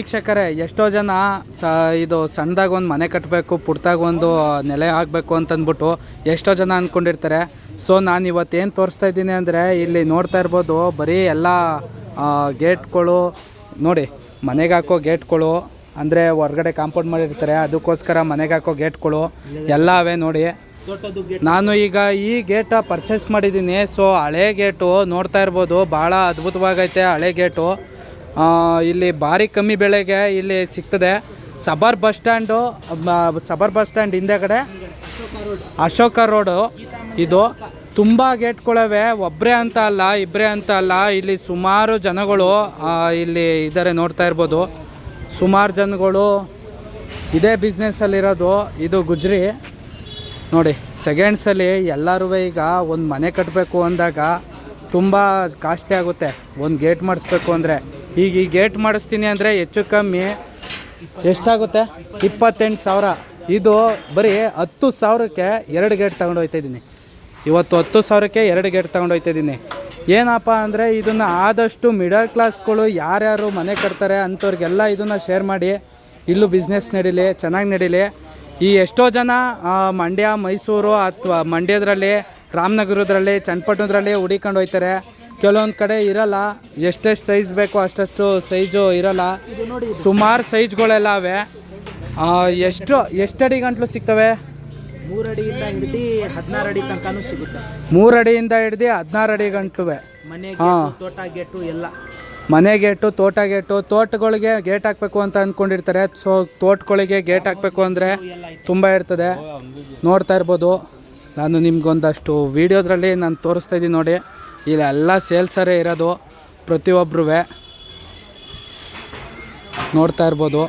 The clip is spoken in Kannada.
ವೀಕ್ಷಕರೇ, ಎಷ್ಟೋ ಜನ ಸ, ಇದು ಸಣ್ಣದಾಗ ಒಂದು ಮನೆ ಕಟ್ಟಬೇಕು ಪುಟ್ಟಾಗ ಒಂದು ನೆಲೆ ಆಗಬೇಕು ಅಂತಂದ್ಬಿಟ್ಟು ಎಷ್ಟೋ ಜನ ಅಂದ್ಕೊಂಡಿರ್ತಾರೆ ಸೊ, ನಾನು ಇವತ್ತೇನು ತೋರಿಸ್ತಾ ಇದ್ದೀನಿ ಅಂದರೆ, ಇಲ್ಲಿ ನೋಡ್ತಾ ಇರ್ಬೋದು, ಬರೀ ಎಲ್ಲ ಗೇಟ್ಗಳು, ನೋಡಿ, ಮನೆಗೆ ಹಾಕೋ ಗೇಟ್ಗಳು, ಅಂದರೆ ಹೊರಗಡೆ ಕಾಂಪೌಂಡ್ ಮಾಡಿರ್ತಾರೆ, ಅದಕ್ಕೋಸ್ಕರ ಮನೆಗೆ ಹಾಕೋ ಗೇಟ್ಗಳು, ಎಲ್ಲ ಅವೇ ನೋಡಿ. ನಾನು ಈಗ ಈ ಗೇಟ ಪರ್ಚೇಸ್ ಮಾಡಿದ್ದೀನಿ, ಸೊ ಹಳೆ ಗೇಟು ನೋಡ್ತಾ ಇರ್ಬೋದು, ಭಾಳ ಅದ್ಭುತವಾಗೈತೆ ಹಳೆ ಗೇಟು. ಇಲ್ಲಿ ಭಾರಿ ಕಮ್ಮಿ ಬೆಳೆಗೆ ಇಲ್ಲಿ ಸಿಗ್ತದೆ. Suburb bus stand suburb bus stand ಹಿಂದೆಗಡೆ ಅಶೋಕ ರೋಡು. ಇದು ತುಂಬ ಗೇಟ್ಗಳವೆ. ಒಬ್ಬರೇ ಅಂತ ಅಲ್ಲ ಇಬ್ಬರೇ ಅಂತ ಅಲ್ಲ. ಇಲ್ಲಿ ಸುಮಾರು ಜನಗಳು ಇಲ್ಲಿ ಇದ್ದಾರೆ ನೋಡ್ತಾ ಇರ್ಬೋದು. ಸುಮಾರು ಜನಗಳು ಇದೇ ಬಿಸ್ನೆಸ್ಸಲ್ಲಿರೋದು ಇದು ಗುಜ್ರಿ. ನೋಡಿ ಸೆಕೆಂಡ್ಸಲ್ಲಿ ಎಲ್ಲರೂ ಈಗ ಒಂದು ಮನೆ ಕಟ್ಟಬೇಕು ಅಂದಾಗ ತುಂಬ ಕಾಸ್ಟ್ಲಿ ಆಗುತ್ತೆ. ಒಂದು ಗೇಟ್ ಮಾಡಿಸ್ಬೇಕು ಅಂದರೆ. ಈಗ ಈ ಗೇಟ್ ಮಾಡಿಸ್ತೀನಿ ಅಂದರೆ ಹೆಚ್ಚು ಕಮ್ಮಿ ಎಷ್ಟಾಗುತ್ತೆ? ಇಪ್ಪತ್ತೆಂಟು ಸಾವಿರ. ಇದು ಬರೀ ಹತ್ತು ಸಾವಿರಕ್ಕೆ ಎರಡು ಗೇಟ್ ತಗೊಂಡು ಹೋಗ್ತಾ ಇದ್ದೀನಿ. ಇವತ್ತು ಹತ್ತು ಸಾವಿರಕ್ಕೆ ಎರಡು ಗೇಟ್ ತಗೊಂಡು ಹೋಗ್ತಾ ಇದ್ದೀನಿ. ಏನಪ್ಪ ಅಂದರೆ ಇದನ್ನು ಆದಷ್ಟು ಮಿಡಲ್ ಕ್ಲಾಸ್ಗಳು ಯಾರ್ಯಾರು ಮನೆ ಕಟ್ತಾರೆ ಅಂಥವ್ರಿಗೆಲ್ಲ ಇದನ್ನು ಶೇರ್ ಮಾಡಿ, ಇಲ್ಲೂ ಬಿಸ್ನೆಸ್ ನಡೀಲಿ, ಚೆನ್ನಾಗಿ ನಡೀಲಿ. ಈ ಎಷ್ಟೋ ಜನ ಮಂಡ್ಯ, ಮೈಸೂರು ಅಥವಾ ಮಂಡ್ಯದ್ರಲ್ಲಿ, ರಾಮನಗರದ್ರಲ್ಲಿ, ಚನ್ನಪಟ್ಟಣದ್ರಲ್ಲಿ ಹುಡಿಕೊಂಡು ಹೋಗ್ತಾರೆ ಕೆಲವೊಂದು ಕಡೆ ಇರಲ್ಲ. ಎಷ್ಟೆಷ್ಟು ಸೈಜ್ ಬೇಕೋ ಅಷ್ಟಷ್ಟು ಸೈಜು ಇರಲ್ಲ. ಸುಮಾರು ಸೈಜ್ಗಳೆಲ್ಲ ಅವೆ. ಎಷ್ಟು ಎಷ್ಟು ಅಡಿ ಗಂಟ್ಲು ಸಿಗ್ತವೆ? ಮೂರು ಅಡಿಯಿಂದ ಹಿಡಿದು ಹದಿನಾರು ಅಡಿ ತನಕನೂ ಸಿಗುತ್ತೆ. ಮೂರು ಅಡಿಯಿಂದ ಹಿಡ್ದು ಹದಿನಾರು ಅಡಿ ಗಂಟ್ಲುವೆ. ಮನೆ. ತೋಟ ಗೇಟು ಎಲ್ಲ. ಮನೆ ಗೇಟು ತೋಟ ಗೇಟು ತೋಟಗಳಿಗೆ ಗೇಟ್ ಹಾಕಬೇಕು ಅಂತ ಅಂದ್ಕೊಂಡಿರ್ತಾರೆ ಸೊ ತೋಟಗಳಿಗೆ ಗೇಟ್ ಹಾಕಬೇಕು ಅಂದರೆ ತುಂಬ ಇರ್ತದೆ. ನೋಡ್ತಾ ಇರ್ಬೋದು. ನಾನು ನಿಮ್ಗೊಂದಷ್ಟು ವೀಡಿಯೋದ್ರಲ್ಲಿ ನಾನು ತೋರಿಸ್ತಾ ಇದ್ದೀನಿ ನೋಡಿ. ಇಲ್ಲೆಲ್ಲ ಸೇಲ್ಸರೇ ಇರೋದು ಪ್ರತಿಯೊಬ್ಬರೂ ನೋಡ್ತಾ ಇರ್ಬೋದು.